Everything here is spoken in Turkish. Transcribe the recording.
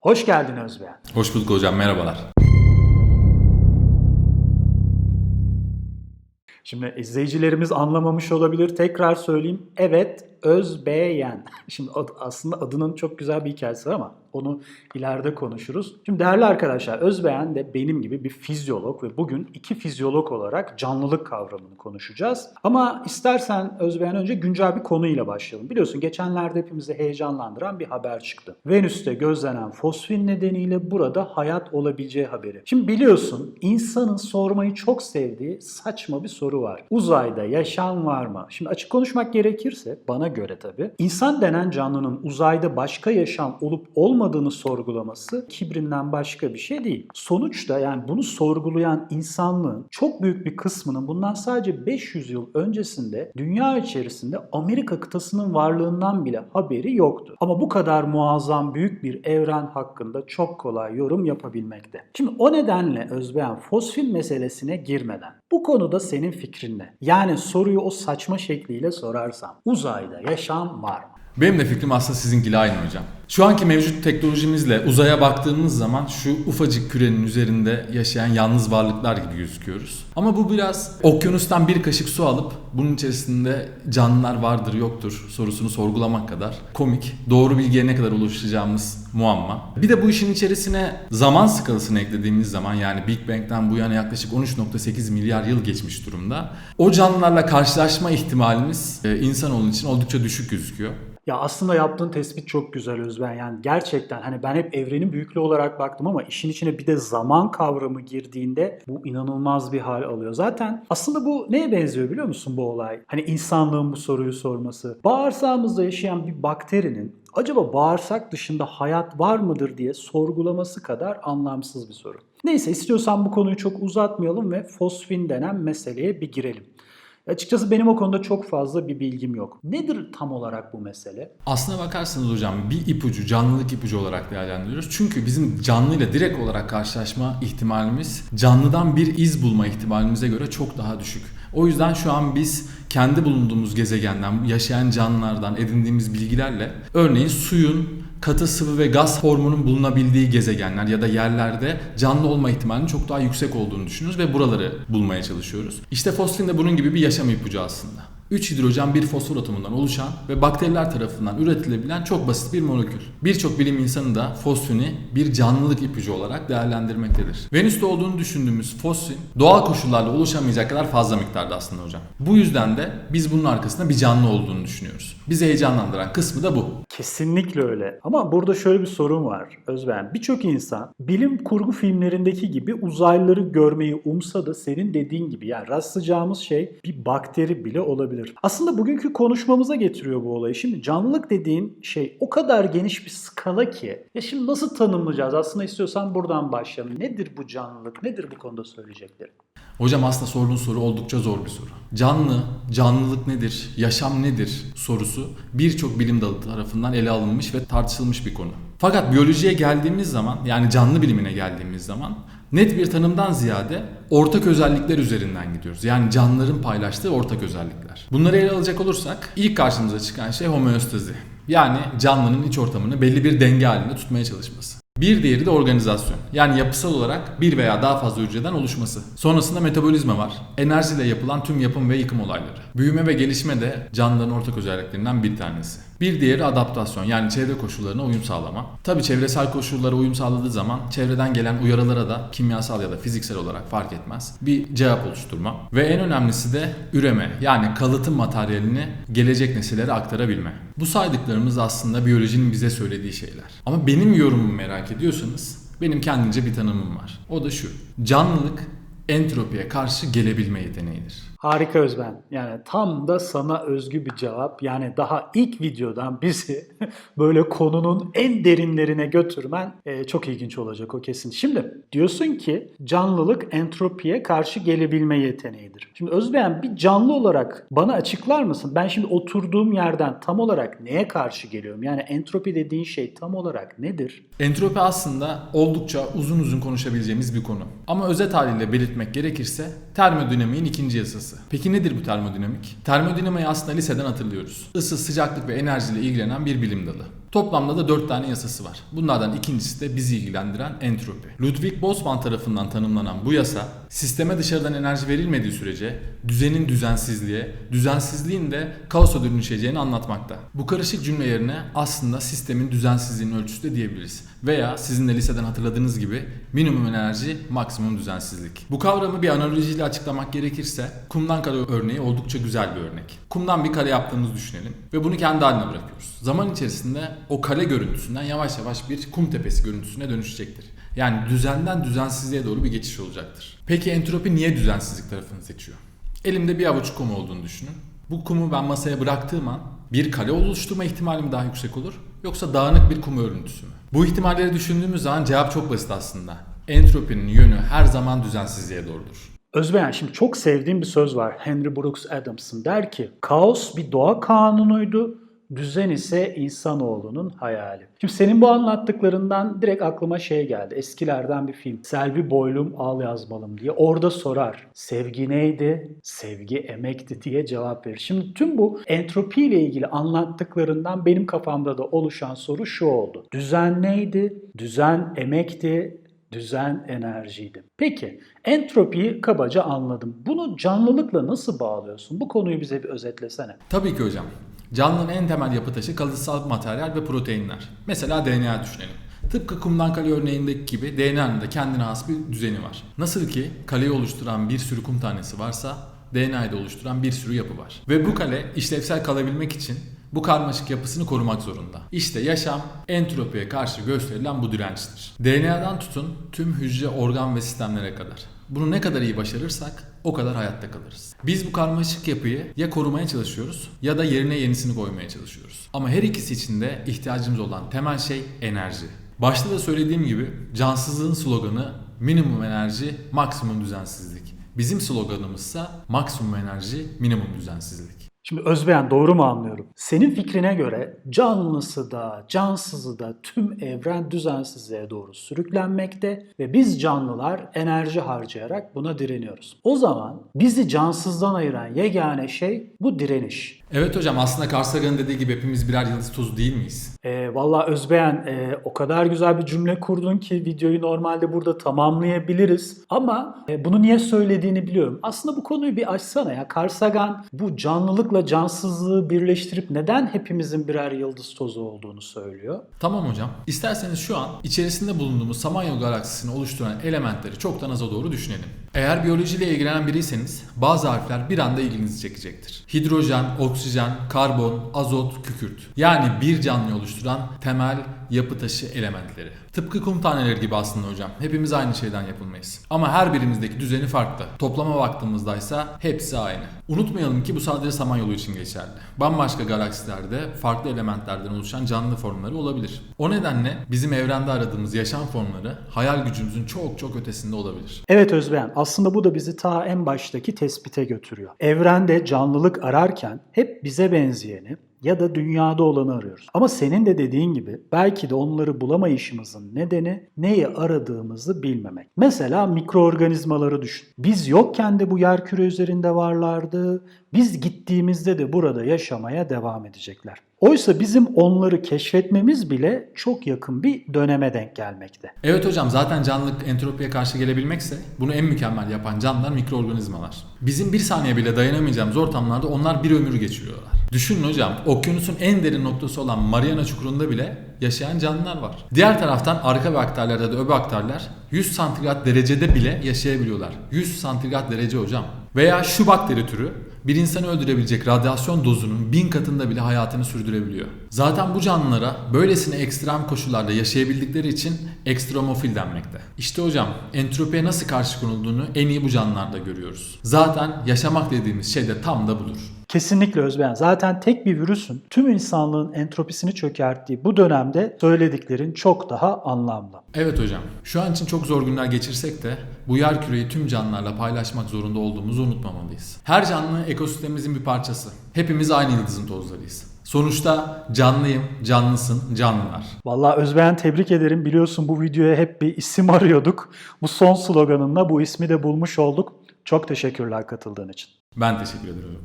Hoş geldin Özbeğen. Hoş bulduk hocam, merhabalar. Şimdi izleyicilerimiz anlamamış olabilir. Tekrar söyleyeyim. Evet, Özbeğen. Şimdi aslında adının çok güzel bir hikayesi var ama onu ileride konuşuruz. Şimdi değerli arkadaşlar, Özbeğen de benim gibi bir fizyolog ve bugün iki fizyolog olarak canlılık kavramını konuşacağız. Ama istersen Özbeğen önce güncel bir konuyla başlayalım. Biliyorsun geçenlerde hepimizi heyecanlandıran bir haber çıktı. Venüs'te gözlenen fosfin nedeniyle burada hayat olabileceği haberi. Şimdi biliyorsun insanın sormayı çok sevdiği saçma bir soru var. Uzayda yaşam var mı? Şimdi açık konuşmak gerekirse bana göre tabii insan denen canlının uzayda başka yaşam olup olmadığını sorgulaması kibrinden başka bir şey değil. Sonuçta yani bunu sorgulayan insanlığın çok büyük bir kısmının bundan sadece 500 yıl öncesinde dünya içerisinde Amerika kıtasının varlığından bile haberi yoktu. Ama bu kadar muazzam büyük bir evren hakkında çok kolay yorum yapabilmekte. Şimdi o nedenle Özbeğen fosfil meselesine girmeden bu konuda senin fikrin ne? Yani soruyu o saçma şekliyle sorarsam uzayda yaşam var? Benim de fikrim aslında sizinkiyle aynı hocam. Şu anki mevcut teknolojimizle uzaya baktığımız zaman şu ufacık kürenin üzerinde yaşayan yalnız varlıklar gibi gözüküyoruz. Ama bu biraz okyanustan bir kaşık su alıp bunun içerisinde canlılar vardır yoktur sorusunu sorgulamak kadar komik. Doğru bilgiye ne kadar ulaşacağımız muamma. Bir de bu işin içerisine zaman skalasını eklediğimiz zaman yani Big Bang'den bu yana yaklaşık 13.8 milyar yıl geçmiş durumda. O canlılarla karşılaşma ihtimalimiz e, insanoğlu için oldukça düşük gözüküyor. Ya aslında yaptığın tespit çok güzel Özben. Yani gerçekten hani ben hep evrenin büyüklüğü olarak baktım ama işin içine bir de zaman kavramı girdiğinde bu inanılmaz bir hal alıyor. Zaten aslında bu neye benziyor biliyor musun bu olay? Hani insanlığın bu soruyu sorması. Bağırsağımızda yaşayan bir bakterinin acaba bağırsak dışında hayat var mıdır diye sorgulaması kadar anlamsız bir soru. Neyse istiyorsan bu konuyu çok uzatmayalım ve fosfin denen meseleye bir girelim. Açıkçası benim o konuda çok fazla bir bilgim yok. Nedir tam olarak bu mesele? Aslına bakarsanız hocam bir ipucu, canlılık ipucu olarak değerlendiriyoruz. Çünkü bizim canlıyla direkt olarak karşılaşma ihtimalimiz canlıdan bir iz bulma ihtimalimize göre çok daha düşük. O yüzden şu an biz kendi bulunduğumuz gezegenden, yaşayan canlılardan edindiğimiz bilgilerle örneğin suyun katı sıvı ve gaz formunun bulunabildiği gezegenler ya da yerlerde canlı olma ihtimalinin çok daha yüksek olduğunu düşünüyoruz ve buraları bulmaya çalışıyoruz. İşte fosfin de bunun gibi bir yaşam ipucu aslında. 3 hidrojen bir fosfor atomundan oluşan ve bakteriler tarafından üretilebilen çok basit bir molekül. Birçok bilim insanı da fosfini bir canlılık ipucu olarak değerlendirmektedir. Venüs'te olduğunu düşündüğümüz fosfin doğal koşullarla oluşamayacak kadar fazla miktarda aslında hocam. Bu yüzden de biz bunun arkasında bir canlı olduğunu düşünüyoruz. Bizi heyecanlandıran kısmı da bu. Kesinlikle öyle. Ama burada şöyle bir sorun var Özben. Birçok insan bilim kurgu filmlerindeki gibi uzaylıları görmeyi umsa da senin dediğin gibi yani rastlayacağımız şey bir bakteri bile olabilir. Aslında bugünkü konuşmamıza getiriyor bu olayı. Şimdi canlılık dediğin şey o kadar geniş bir skala ki. Ya şimdi nasıl tanımlayacağız? Aslında istiyorsan buradan başlayalım. Nedir bu canlılık? Nedir bu konuda söyleyeceklerim? Hocam aslında sorduğun soru oldukça zor bir soru. Canlı, canlılık nedir, yaşam nedir sorusu birçok bilim dalı tarafından ele alınmış ve tartışılmış bir konu. Fakat biyolojiye geldiğimiz zaman yani canlı bilimine geldiğimiz zaman net bir tanımdan ziyade ortak özellikler üzerinden gidiyoruz. Yani canlıların paylaştığı ortak özellikler. Bunları ele alacak olursak ilk karşımıza çıkan şey homeostazi. Yani canlının iç ortamını belli bir denge halinde tutmaya çalışması. Bir diğeri de organizasyon. Yani yapısal olarak bir veya daha fazla hücreden oluşması. Sonrasında metabolizma var. Enerjiyle yapılan tüm yapım ve yıkım olayları. Büyüme ve gelişme de canlıların ortak özelliklerinden bir tanesi. Bir diğeri adaptasyon yani çevre koşullarına uyum sağlama. Tabi çevresel koşullara uyum sağladığı zaman çevreden gelen uyarılara da kimyasal ya da fiziksel olarak fark etmez. Bir cevap oluşturma. Ve en önemlisi de üreme yani kalıtım materyalini gelecek nesillere aktarabilme. Bu saydıklarımız aslında biyolojinin bize söylediği şeyler. Ama benim yorumumu merak ediyorsanız benim kendince bir tanımım var. O da şu. Canlılık entropiye karşı gelebilme yeteneğidir. Harika Özben. Yani tam da sana özgü bir cevap. Yani daha ilk videodan bizi böyle konunun en derinlerine götürmen e, çok ilginç olacak o kesin. Şimdi diyorsun ki canlılık entropiye karşı gelebilme yeteneğidir. Şimdi Özben bir canlı olarak bana açıklar mısın? Ben şimdi oturduğum yerden tam olarak neye karşı geliyorum? Yani entropi dediğin şey tam olarak nedir? Entropi aslında oldukça uzun uzun konuşabileceğimiz bir konu. Ama özet haliyle belirtmek gerekirse termodinamiğin ikinci yasası. Peki nedir bu termodinamik? Termodinamiği aslında liseden hatırlıyoruz. Isı, sıcaklık ve enerjiyle ilgilenen bir bilim dalı. Toplamda da 4 tane yasası var. Bunlardan ikincisi de bizi ilgilendiren entropi. Ludwig Boltzmann tarafından tanımlanan bu yasa sisteme dışarıdan enerji verilmediği sürece düzenin düzensizliğe, düzensizliğin de kaosa dönüşeceğini anlatmakta. Bu karışık cümle yerine aslında sistemin düzensizliğinin ölçüsü de diyebiliriz. Veya sizin de liseden hatırladığınız gibi minimum enerji, maksimum düzensizlik. Bu kavramı bir analojiyle açıklamak gerekirse kumdan kare örneği oldukça güzel bir örnek. Kumdan bir kare yaptığımızı düşünelim ve bunu kendi haline bırakıyoruz. Zaman içerisinde o kare görüntüsünden yavaş yavaş bir kum tepesi görüntüsüne dönüşecektir. Yani düzenden düzensizliğe doğru bir geçiş olacaktır. Peki entropi niye düzensizlik tarafını seçiyor? Elimde bir avuç kum olduğunu düşünün. Bu kumu ben masaya bıraktığım an bir kare oluşturma ihtimalim daha yüksek olur yoksa dağınık bir kum örüntüsü mü? Bu ihtimalleri düşündüğümüz zaman cevap çok basit aslında. Entropinin yönü her zaman düzensizliğe doğrudur. Özbeğen şimdi çok sevdiğim bir söz var. Henry Brooks Adams'ın der ki kaos bir doğa kanunuydu. Düzen ise insanoğlunun hayali. Şimdi senin bu anlattıklarından direkt aklıma şey geldi. Eskilerden bir film. Selvi Boylum Al Yazmalım diye. Orada sorar. Sevgi neydi? Sevgi emekti diye cevap verir. Şimdi tüm bu entropi ile ilgili anlattıklarından benim kafamda da oluşan soru şu oldu. Düzen neydi? Düzen emekti. Düzen enerjiydi. Peki entropiyi kabaca anladım. Bunu canlılıkla nasıl bağlıyorsun? Bu konuyu bize bir özetlesene. Tabii ki hocam. Canlının en temel yapı taşı kalıtsal materyal ve proteinler. Mesela DNA düşünelim. Tıpkı kumdan kale örneğindeki gibi DNA'nın da kendine has bir düzeni var. Nasıl ki kaleyi oluşturan bir sürü kum tanesi varsa DNA'yı da oluşturan bir sürü yapı var. Ve bu kale işlevsel kalabilmek için bu karmaşık yapısını korumak zorunda. İşte yaşam entropiye karşı gösterilen bu dirençtir. DNA'dan tutun tüm hücre, organ ve sistemlere kadar. Bunu ne kadar iyi başarırsak o kadar hayatta kalırız. Biz bu karmaşık yapıyı ya korumaya çalışıyoruz ya da yerine yenisini koymaya çalışıyoruz. Ama her ikisi için de ihtiyacımız olan temel şey enerji. Başta da söylediğim gibi cansızlığın sloganı minimum enerji, maksimum düzensizlik. Bizim sloganımızsa maksimum enerji, minimum düzensizlik. Şimdi Özbeğen doğru mu anlıyorum? Senin fikrine göre canlısı da cansızı da tüm evren düzensizliğe doğru sürüklenmekte ve biz canlılar enerji harcayarak buna direniyoruz. O zaman bizi cansızdan ayıran yegane şey bu direniş. Evet hocam aslında Carl Sagan'ın dediği gibi hepimiz birer yıldız tozu değil miyiz? E, Valla Özbeğen e, o kadar güzel bir cümle kurdun ki videoyu normalde burada tamamlayabiliriz. Ama e, bunu niye söylediğini biliyorum. Aslında bu konuyu bir açsana ya. Carl Sagan bu canlılıkla cansızlığı birleştirip neden hepimizin birer yıldız tozu olduğunu söylüyor. Tamam hocam. İsterseniz şu an içerisinde bulunduğumuz Samanyolu galaksisini oluşturan elementleri çoktan aza doğru düşünelim. Eğer biyolojiyle ilgilenen biriyseniz bazı harfler bir anda ilginizi çekecektir. Hidrojen, oksijen, karbon, azot, kükürt. Yani bir canlıyı oluşturan temel yapı taşı elementleri. Tıpkı kum taneleri gibi aslında hocam. Hepimiz aynı şeyden yapılmayız. Ama her birimizdeki düzeni farklı. Toplama baktığımızda ise hepsi aynı. Unutmayalım ki bu sadece Samanyolu için geçerli. Bambaşka galaksilerde farklı elementlerden oluşan canlı formları olabilir. O nedenle bizim evrende aradığımız yaşam formları hayal gücümüzün çok çok ötesinde olabilir. Evet Özbeğen aslında bu da bizi ta en baştaki tespite götürüyor. Evrende canlılık ararken hep bize benzeyeni ya da dünyada olanı arıyoruz. Ama senin de dediğin gibi belki de onları bulamayışımızın nedeni neyi aradığımızı bilmemek. Mesela mikroorganizmaları düşün. Biz yokken de bu yerküre üzerinde varlardı. Biz gittiğimizde de burada yaşamaya devam edecekler. Oysa bizim onları keşfetmemiz bile çok yakın bir döneme denk gelmekte. Evet hocam zaten canlılık entropiye karşı gelebilmekse bunu en mükemmel yapan canlılar mikroorganizmalar. Bizim bir saniye bile dayanamayacağımız ortamlarda onlar bir ömür geçiriyorlar. Düşünün hocam okyanusun en derin noktası olan Mariana Çukuru'nda bile yaşayan canlılar var. Diğer taraftan arka bakterler ya da öbek bakterler 100 santigrat derecede bile yaşayabiliyorlar. 100 santigrat derece hocam. Veya şu bakteri türü bir insanı öldürebilecek radyasyon dozunun bin katında bile hayatını sürdürebiliyor. Zaten bu canlılara böylesine ekstrem koşullarda yaşayabildikleri için ekstremofil denmekte. İşte hocam entropiye nasıl karşı konulduğunu en iyi bu canlılarda görüyoruz. Zaten yaşamak dediğimiz şey de tam da budur. Kesinlikle Özbeğen. Zaten tek bir virüsün tüm insanlığın entropisini çökerttiği bu dönemde söylediklerin çok daha anlamlı. Evet hocam. Şu an için çok zor günler geçirsek de bu yer küreyi tüm canlılarla paylaşmak zorunda olduğumuzu unutmamalıyız. Her canlı ekosistemimizin bir parçası. Hepimiz aynı yıldızın tozlarıyız. Sonuçta canlıyım, canlısın, canlılar. Vallahi Özbeğen tebrik ederim. Biliyorsun bu videoya hep bir isim arıyorduk. Bu son sloganınla bu ismi de bulmuş olduk. Çok teşekkürler katıldığın için. Ben teşekkür ederim.